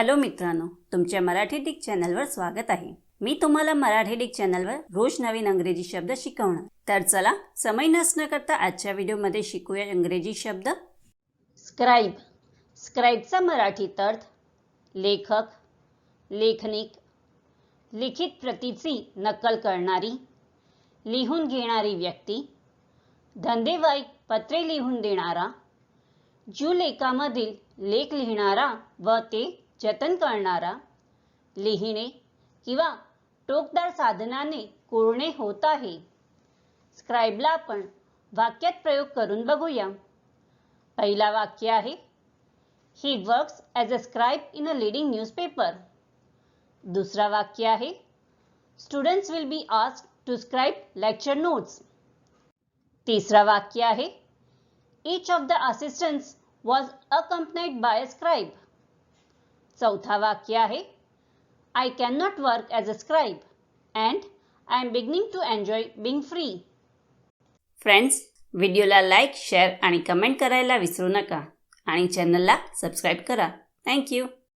Hello मित्रांनो तुमच्या Marathi Dick चॅनलवर स्वागत आहे. मी तुम्हाला मराठी डिक चॅनलवर रोज नवीन अंग्रेजी शब्द शिकवणार. तर चला समय नसणं करता आजच्या व्हिडिओमध्ये शिकूया इंग्रजी शब्द. स्क्राईब स्क्राईबचा मराठीत अर्थ लेखक लेखनिक लिखित प्रतीची नक्कल करणारी लिहून घेणारी व्यक्ती धंदेवाईक पत्रे लिहून देणारा ज्यू लेखामधील लेख लिहिणारा व ते जतन करणारा लिहिणे किंवा टोकदार साधनाने कोरणे होत आहे. स्क्राईबला आपण वाक्यात प्रयोग करून बघूया. पहिला वाक्य आहे he works as a scribe in a leading newspaper दुसरा वाक्य आहे students will be ask to scribe lecture notes तिसरा वाक्य आहे each of the assistants was accompanied by a scribe. चौथा वाक्य आहे. I can not work as a scribe and I am beginning to enjoy being free friends व्हिडिओला like share आणि comment करायला विसरू नका. आणि चॅनलला सबस्क्राईब करा. थँक्यू